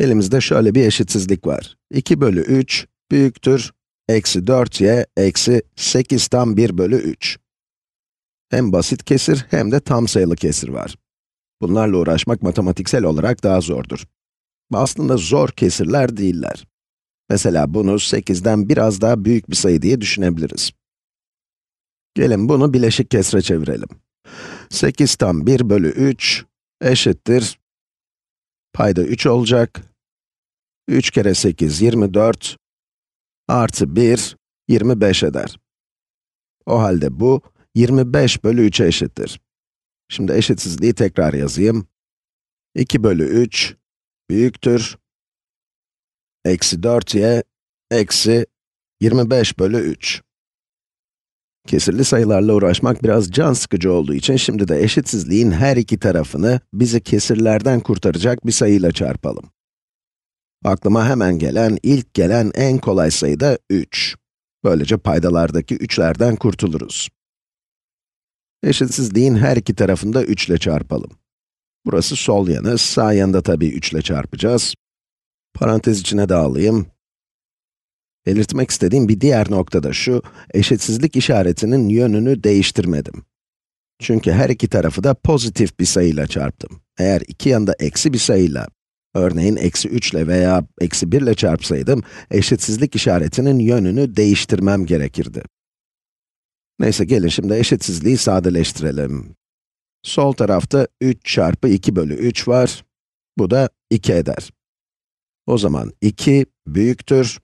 Elimizde şöyle bir eşitsizlik var. 2 bölü 3 büyüktür, eksi 4y eksi 8 tam 1 bölü 3. Hem basit kesir hem de tam sayılı kesir var. Bunlarla uğraşmak matematiksel olarak daha zordur. Aslında zor kesirler değiller. Mesela bunu 8'den biraz daha büyük bir sayı diye düşünebiliriz. Gelin bunu bileşik kesre çevirelim. 8 tam 1 bölü 3 eşittir. Payda 3 olacak. 3 kere 8, 24. Artı 1, 25 eder. O halde bu, 25 bölü 3'e eşittir. Şimdi eşitsizliği tekrar yazayım. 2 bölü 3 büyüktür. Eksi 4y eksi 25 bölü 3. Kesirli sayılarla uğraşmak biraz can sıkıcı olduğu için şimdi de eşitsizliğin her iki tarafını bizi kesirlerden kurtaracak bir sayıyla çarpalım. Aklıma hemen gelen, ilk gelen en kolay sayı da 3. Böylece paydalardaki 3'lerden kurtuluruz. Eşitsizliğin her iki tarafını da 3 ile çarpalım. Burası sol yanı, sağ yanında tabii 3 ile çarpacağız. Parantez içine de alayım. Belirtmek istediğim bir diğer nokta da şu, eşitsizlik işaretinin yönünü değiştirmedim. Çünkü her iki tarafı da pozitif bir sayıyla çarptım. Eğer iki yanında eksi bir sayıyla, örneğin eksi 3 ile veya eksi 1 ile çarpsaydım, eşitsizlik işaretinin yönünü değiştirmem gerekirdi. Neyse gelin şimdi eşitsizliği sadeleştirelim. Sol tarafta 3 çarpı 2 bölü 3 var. Bu da 2 eder. O zaman 2 büyüktür.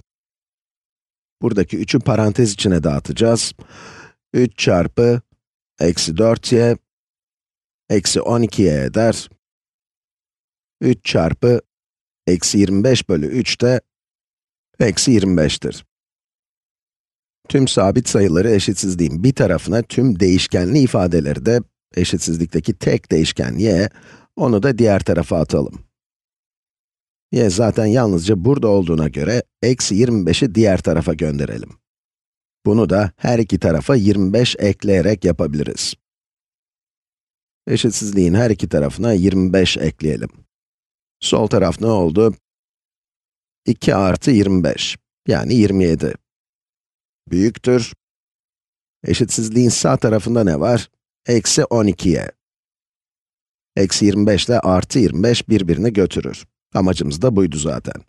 Buradaki 3'ü parantez içine dağıtacağız. 3 çarpı eksi 4y eksi 12y eder. 3 çarpı eksi 25 bölü 3 de eksi 25'tir. Tüm sabit sayıları eşitsizliğin bir tarafına tüm değişkenli ifadeleri de eşitsizlikteki tek değişken y, onu da diğer tarafa atalım. y zaten yalnızca burada olduğuna göre, eksi 25'i diğer tarafa gönderelim. Bunu da her iki tarafa 25 ekleyerek yapabiliriz. Eşitsizliğin her iki tarafına 25 ekleyelim. Sol taraf ne oldu? 2 artı 25, yani 27. Büyüktür. Eşitsizliğin sağ tarafında ne var? eksi 12'ye. Eksi 25 ile artı 25 birbirini götürür. Amacımız da buydu zaten.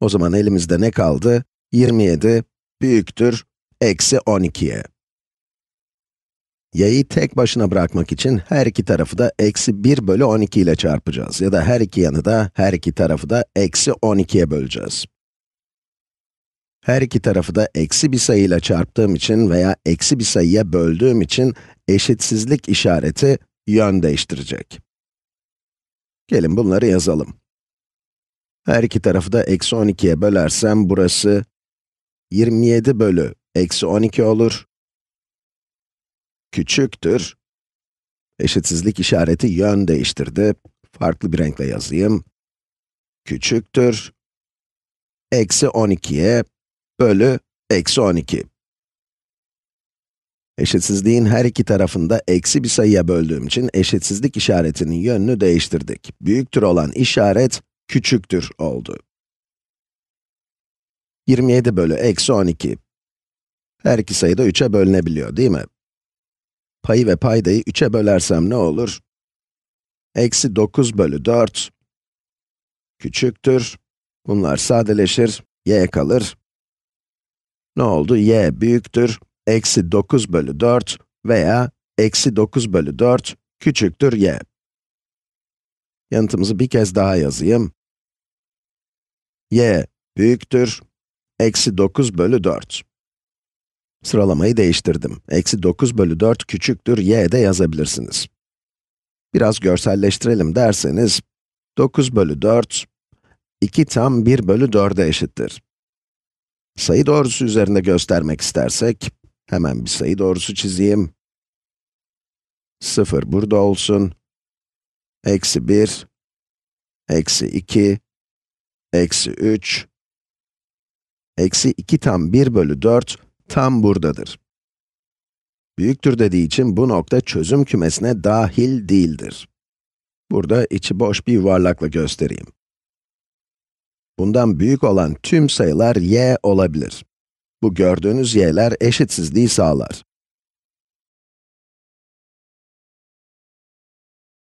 O zaman elimizde ne kaldı? 27 büyüktür eksi 12'ye. Y'yi tek başına bırakmak için her iki tarafı da eksi 1 bölü 12 ile çarpacağız. Ya da her iki yanı da, her iki tarafı da eksi 12'ye böleceğiz. Her iki tarafı da eksi bir sayıyla çarptığım için veya eksi bir sayıya böldüğüm için eşitsizlik işareti yön değiştirecek. Gelin bunları yazalım. Her iki tarafı da eksi 12'ye bölersem burası 27 bölü eksi 12 olur. Küçüktür. Eşitsizlik işareti yön değiştirdi. Farklı bir renkle yazayım. Küçüktür. Eksi 12'ye bölü eksi 12. Eşitsizliğin her iki tarafında eksi bir sayıya böldüğüm için eşitsizlik işaretinin yönünü değiştirdik. Büyüktür olan işaret, küçüktür oldu. 27 bölü eksi 12. Her iki sayı da 3'e bölünebiliyor, değil mi? Payı ve paydayı 3'e bölersem ne olur? Eksi 9 bölü 4 küçüktür. Bunlar sadeleşir, y kalır. Ne oldu? y büyüktür, eksi 9 bölü 4 veya eksi 9 bölü 4 küçüktür y. Yanıtımızı bir kez daha yazayım. y büyüktür, eksi 9 bölü 4. Sıralamayı değiştirdim. Eksi 9 bölü 4 küçüktür y de yazabilirsiniz. Biraz görselleştirelim derseniz, 9 bölü 4, 2 tam 1 bölü 4'e eşittir. Sayı doğrusu üzerinde göstermek istersek, hemen bir sayı doğrusu çizeyim. 0 burada olsun. Eksi 1, eksi 2, eksi 3, eksi 2 tam 1 bölü 4 tam buradadır. Büyüktür dediği için bu nokta çözüm kümesine dahil değildir. Burada içi boş bir yuvarlakla göstereyim. bundan büyük olan tüm sayılar y olabilir. Bu gördüğünüz y'ler eşitsizliği sağlar.